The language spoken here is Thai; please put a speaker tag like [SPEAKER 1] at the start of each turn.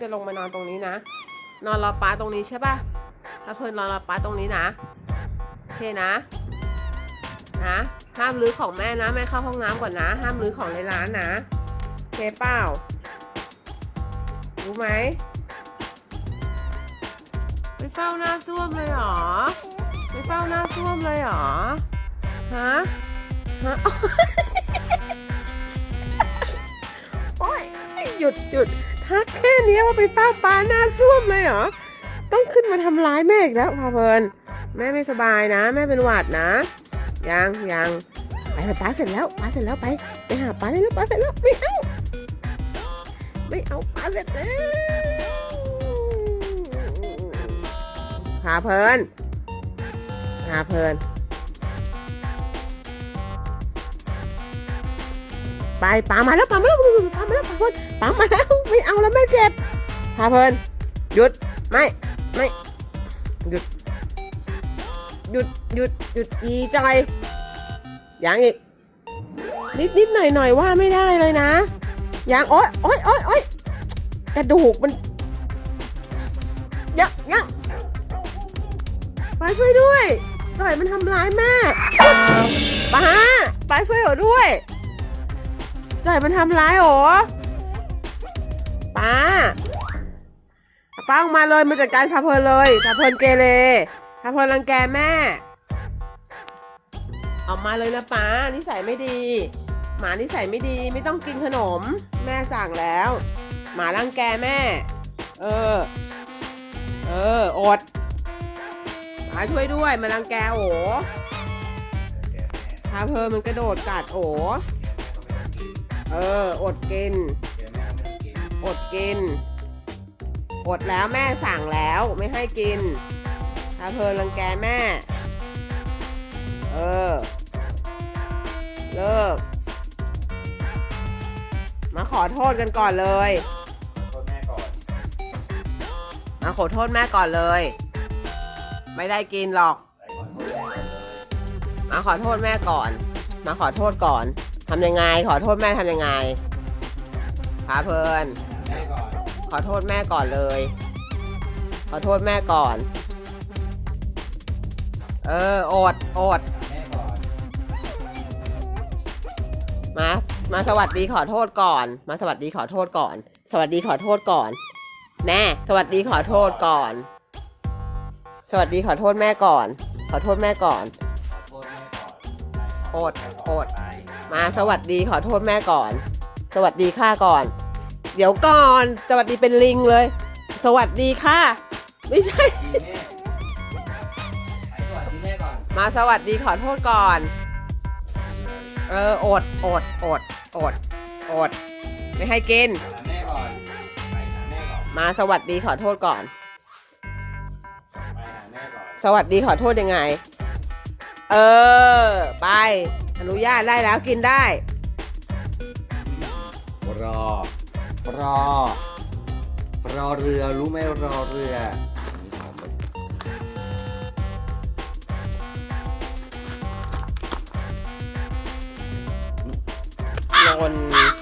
[SPEAKER 1] จะลงมานอนตรงนี้นะ นอนรอป้าตรงนี้ใช่ป่ะพาเพลินนอนรอป้าตรงนี้นะโอเคนะ นะห้ามรื้อของแม่นะแม่เข้าห้องน้ำก่อนนะ ห้ามรื้อของในร้านนะโอเคเปล่ารู้ไหมไปเฝ้าหน้าส้วมเลยเหรอไปเฝ้าหน้าส้วมเลยเหรอฮะฮะ หยุดหยุดทักแค่นี้ว่าไปเฝ้าปลาหน้าส้วมเลยเหรอ ต้องขึ้นมาทำร้ายแม่อีกแล้วพาเพลินแม่ไม่สบายนะ แม่เป็นหวัดนะ ยังยังไปเลยป้าเสร็จแล้วป้าเสร็จแล้วไปไปหาป้าได้แล้วป้าเสร็จแล้วไม่เอาไม่เอาป้าเสร็จแล้วพาเพลินพาเพลิน ไปปามาแล้วปามาแล้วปามาแล้วป้าเพลินป้ามาแล้วไม่เอาแล้วแม่เจ็บพาเพลินหยุดไม่ไม่หยุดหยุดหยุดหยุดอีใจยังอีกนิดนิดหน่อยหน่อยว่าไม่ได้เลยนะยังโอ๊ยโอ๊ยโอ๊ยโอ๊ยกระดูกมันยังยังป้าช่วยด้วยปล่อยมันทำร้ายแม่ป้าปาช่วยเหรอด้วย จ่อยมันทำร้ายเหรอป้าเอาป้าออกมาเลยมาจัดการพาเพลินเลยพาเพลินเกเรพาเพลินรังแกแม่ ออกมาเลยนะป้านิสัยไม่ดี หมานิสัยไม่ดีไม่ต้องกินขนม แม่สั่งแล้ว หมารังแกแม่ เออ เอออดป้าช่วยด้วยมารังแกโอพาเพลินมันกระโดดกัดโอ เออ อดกินอดกิน อดแล้วแม่สั่งแล้วไม่ให้กินพาเพลินรังแกแม่ เออ เลิก มาขอโทษกันก่อนเลย
[SPEAKER 2] โทษแม่ก่อน
[SPEAKER 1] มาขอโทษแม่ก่อนเลย ไม่ได้กินหรอก
[SPEAKER 2] ไปขอโทษแม่ก่อนเลย
[SPEAKER 1] มาขอโทษแม่ก่อน มาขอโทษก่อน ทำยังไง ขอโทษแม่ทำยังไงพาเพลิน
[SPEAKER 2] แม่ก่อน
[SPEAKER 1] ขอโทษแม่ก่อนเลย ขอโทษแม่ก่อน เอออดอด
[SPEAKER 2] แม่ก่อน
[SPEAKER 1] มา มาสวัสดีขอโทษก่อน มาสวัสดีขอโทษก่อน สวัสดีขอโทษก่อน แน่ สวัสดีขอโทษก่อน สวัสดีขอโทษแม่ก่อน
[SPEAKER 2] ขอโทษแม่ก่อน
[SPEAKER 1] อดอด
[SPEAKER 2] ไป
[SPEAKER 1] มาสวัสดีขอโทษแม่ก่อน สวัสดีค่ะก่อน เดี๋ยวก่อน สวัสดีเป็นลิงเลย สวัสดีค่ะ ไม่ใช่
[SPEAKER 2] ดีแม่ไปก่อนดีแม่ก่อน
[SPEAKER 1] มาสวัสดีขอโทษก่อน เอออดอดอดอดอด ไม่ให้กิน
[SPEAKER 2] หาแม่ก่อนไปหาแม่ก่อน
[SPEAKER 1] มาสวัสดีขอโทษก่อน
[SPEAKER 2] ไปหาแม่ก่อน
[SPEAKER 1] สวัสดีขอโทษยังไง เออ ไป อนุญาตได้แล้วกินได้
[SPEAKER 2] รอ รอ รอเรือรู้ไหมรอเรือ
[SPEAKER 1] นน